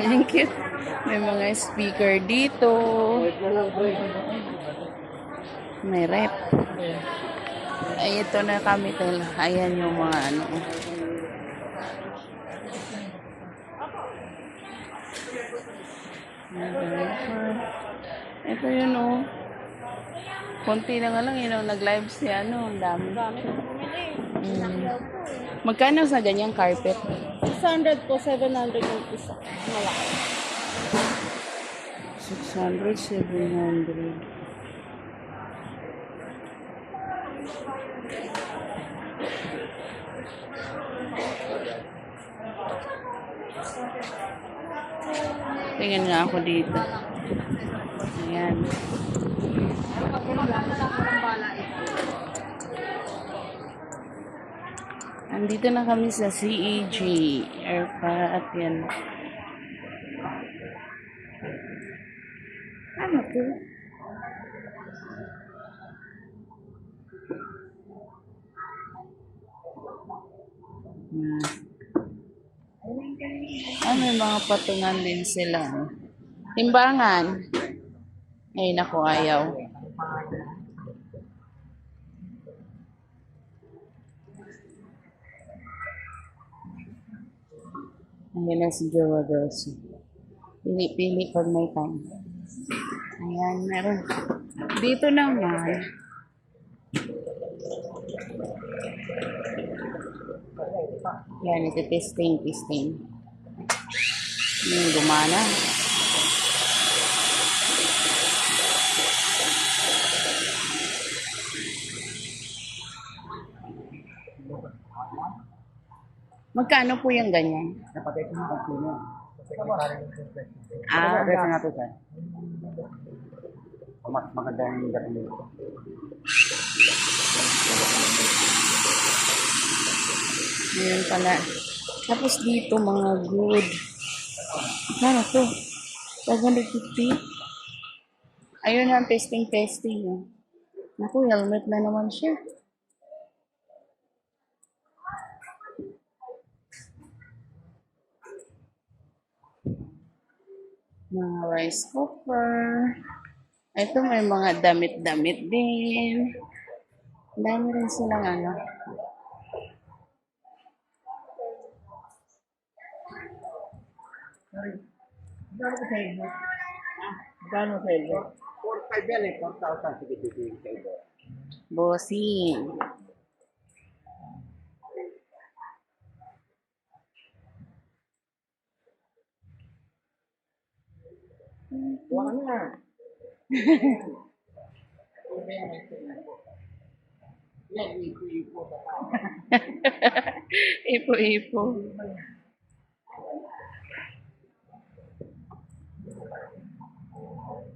Ang cute. May mga speaker dito. May rep. Ay, ito na kami tol. Ayan yung mga ano. Ito yun oh. Konti na nga lang yun oh. Nag-live si ano. Ang dami. Mm. Magkano sa ganyang carpet? 600 po, 700 yung isa. Malaki. 600, 700. Tingnan nga ako dito. Ayan. Andito na kami sa CEG Airpa at yan. Ano to? Hmm. Ah, may mga patungan din sila. oh. Timbangan. Ay, naku, ayaw. Ayan na si Jowa Grosso. Pili-pili pag may time. Ayan, meron. Dito naman. Yan, ito testing, testing. Yung gumana. Magkano po yung ganyan? Napatay ko ng sino. Ah, Kaya nga to, sir. Mas maganda yung dating dito. Ngayon pala. Tapos dito, mga good. Ano to? 550? Ayun ang testing-testing. Oh. Naku, helmet na naman siya. Mga rice cooker. Ito may mga damit-damit din. Dami rin silang ano. Gano'n sa inyo? Gano'n sa inyo? 4,500 yan eh. 4,000. Sige, bibigyan sa inyo. Bossing. Huwag ka na. Yan, ipo-ipo sa tao. Ipo-ipo.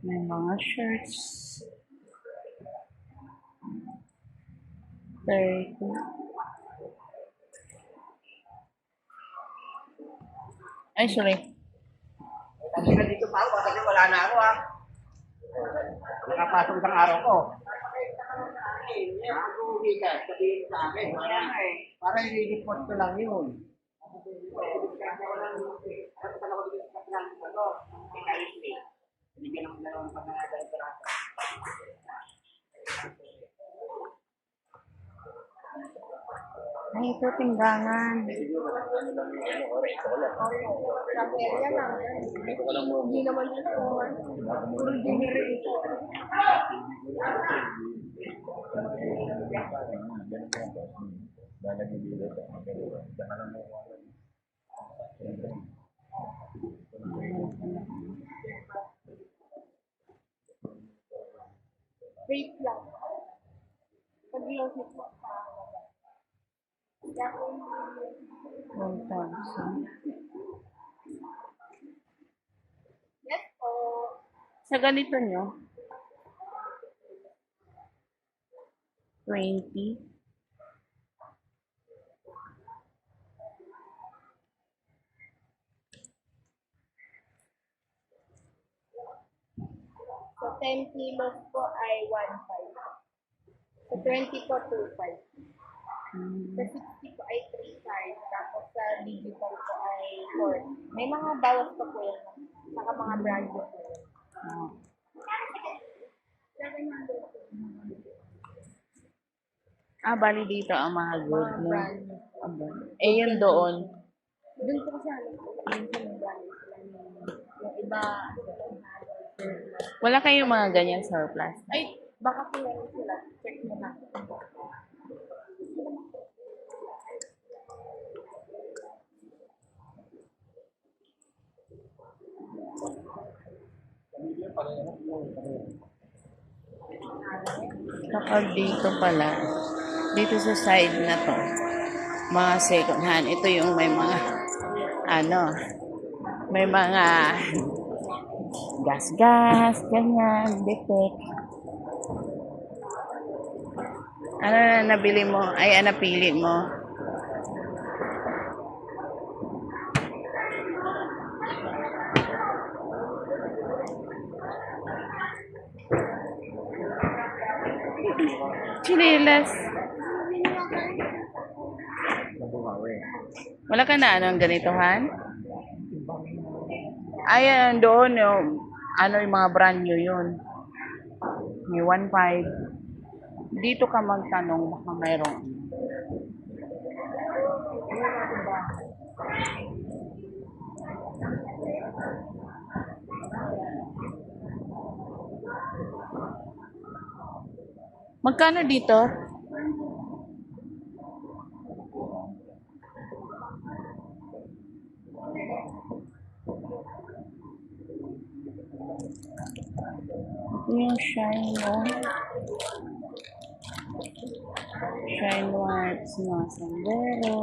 May mga shirts. 30. Ay, sorry. Dito pa ako kasi wala na ako ah. Nakapasok isang araw ko. Naguhi ka, sabihin sa akin. Para, i-report ko lang yun. Binigyan ng dalawang panangagal para Ay, ito timbangan. Hindi naman yun po. Puro generator. Wait lang. Pag-load po. 1,000. Yes po. Sa ganito nyo? 20. So 10 kilos po ay 1.5. So 20 po 2.5. Hmm. Sa 60 po ay 3.5. Tapos sa digital po ay 4. May mga bawas pa po yan. Saka mga brand new po. Oh. Ah, bali dito ang mga good, Mga no? brand. Aba. Eh, yun doon. Doon po kasi ano po, brand sila. Yung, yung iba, Wala kayong mga ganyan surplus. ay, baka po meron sila. Check mo na. Kapag dito pala, dito sa side na to, mga second hand, ito yung may mga, ano, may mga gas-gas, ganyan, defect. Ano na nabili mo? Ay, ano napili mo? Chinilas. Wala ka na anong ganitohan? Ayan, doon yung, ano yung mga brand new yun. May 1.5. Dito ka magtanong, baka mayroong. Magkano dito? Ito yung shine white. Shine white mga sombrero.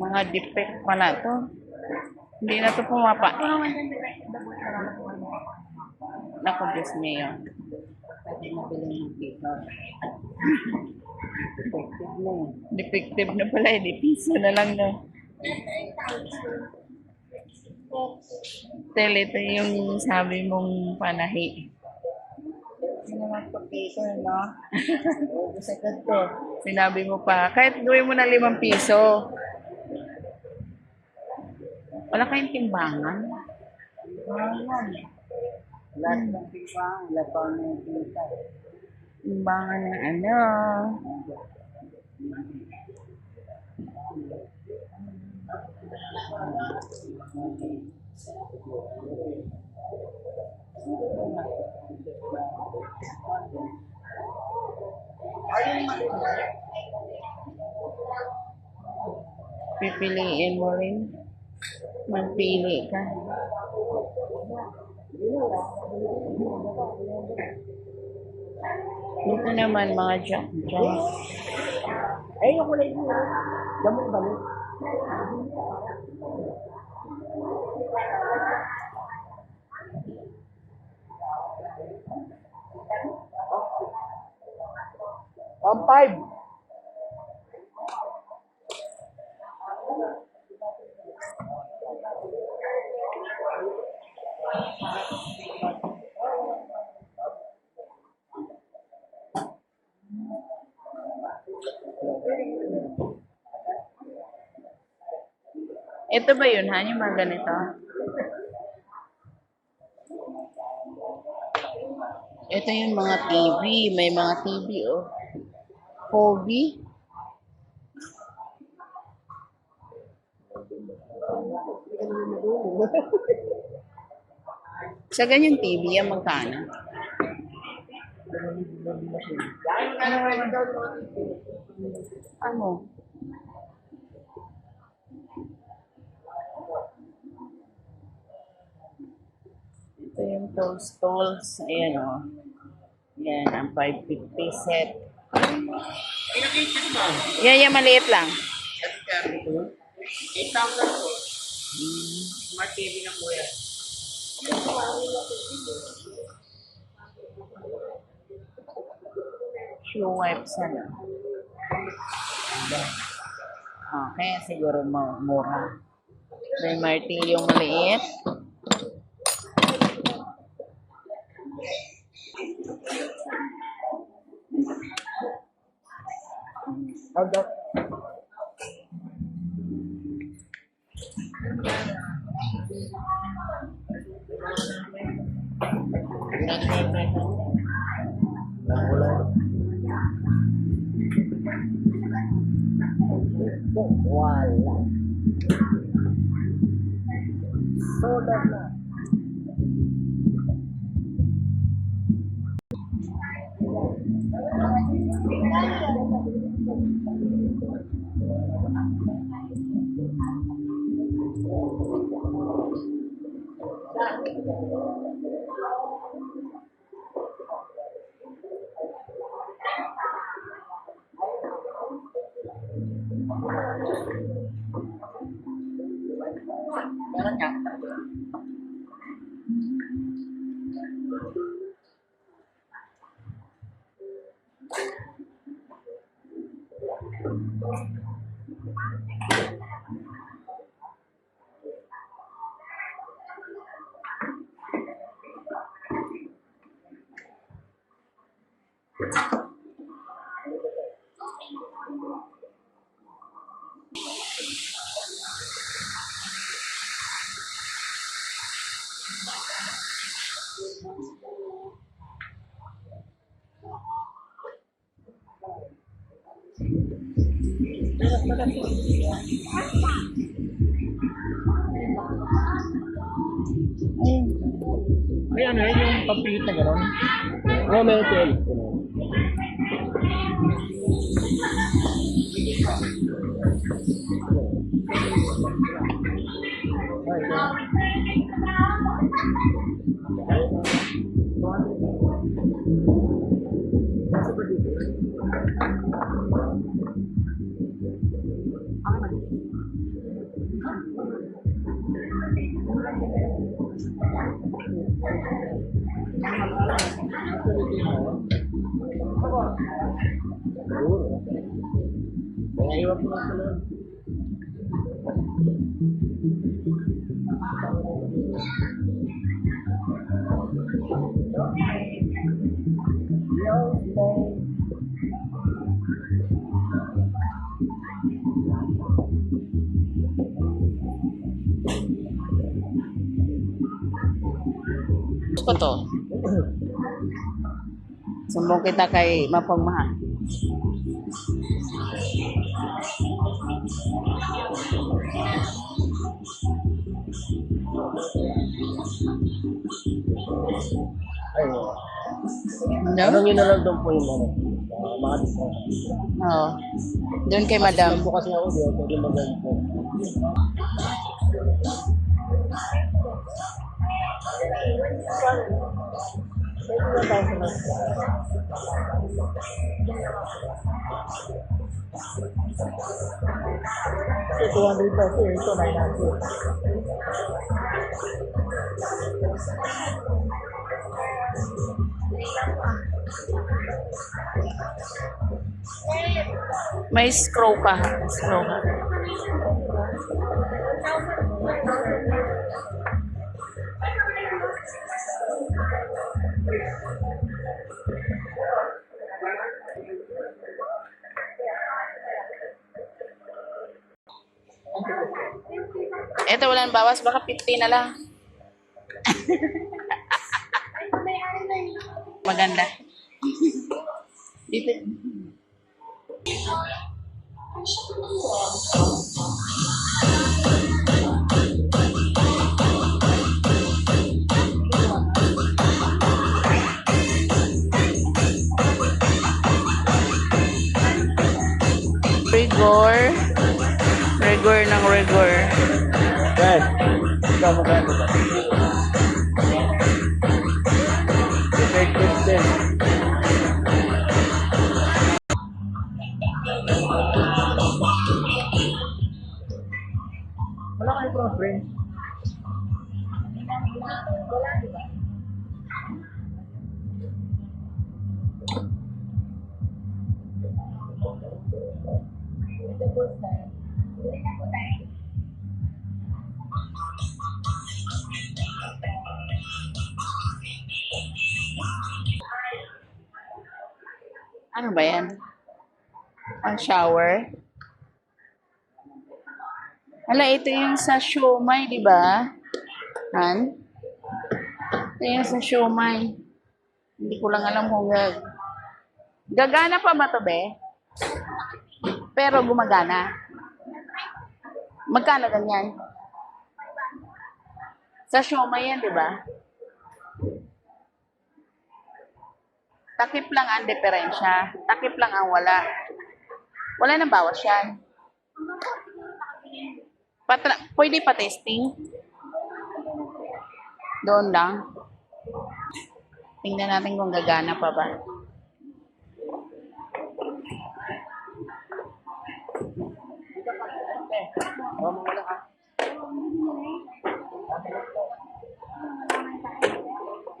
Mga defect pala to. Hindi na to pumapa. Naku, Diyos mio. Pwede mabili ng dito. Defective na eh. Defective na pala eh. Di piso na lang na. Tel, ito yung sabi mong panahi. Sino naman pa piso, no? Oo, sa to. Sinabi mo pa, kahit gawin mo na limang piso. Wala kayong timbangan. Ayan. Lahat ng timbang, lapaw na yung kita. Timbangan ng ano. Pipiliin mo rin. Magpili ka. Dito naman mga junk junk. Ay, yung kulay mo. Gamot balik. One five. Ito ba yun, ha? Yung mga ganito? Ito yung mga TV. May mga TV, oh. Hobby. Sa ganyang TV, yan magkano? Ano? Yung toast tolls. Ayan o. Oh. Yan, ang 550 set. Yan, yan, maliit lang. 8,000 po. Smart TV na po yan. Shoe wipes, ano. Okay, siguro mura. May martilyong maliit. ada. Ay, ano yun, yung pampihit na gano'n? Oo, oh, meron 12. Siguro. Kaya iwan ko. Gusto ko to. Sumbong kita kay Mapagmaha. Ay, oo. No? Anong yun na lang doon po yung ano? ah, mga discount. Oo. Doon kay Madam. Kasi ako, di ako pwede mag-ganito. Ito 200 pesos, ito 900. May scroll ka. Scroll ka. Ito walang bawas, baka 50 na lang. Maganda. Dito. Ito mo kaya ito. Effective din. Wala kayo from friends. Ano ba yan? Ang shower? Hala, ito yung sa siomay, di ba? Han? Ito yung sa siomay. Hindi ko lang alam kung gag... Gagana pa ba to, be? Pero gumagana. Magkano ganyan? Sa siomay yan, di ba? Takip lang ang diferensya. Takip lang ang wala. Wala nang bawas yan. Patra pwede pa testing? Doon lang. Tingnan natin kung gagana pa ba.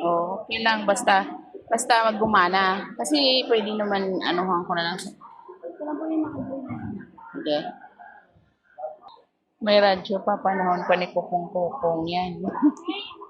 Oh, okay lang. Basta, basta maggumana. Kasi pwede naman, anuhan ko na lang. Hindi. May radyo pa, panahon pa ni Kukong Kukong yan.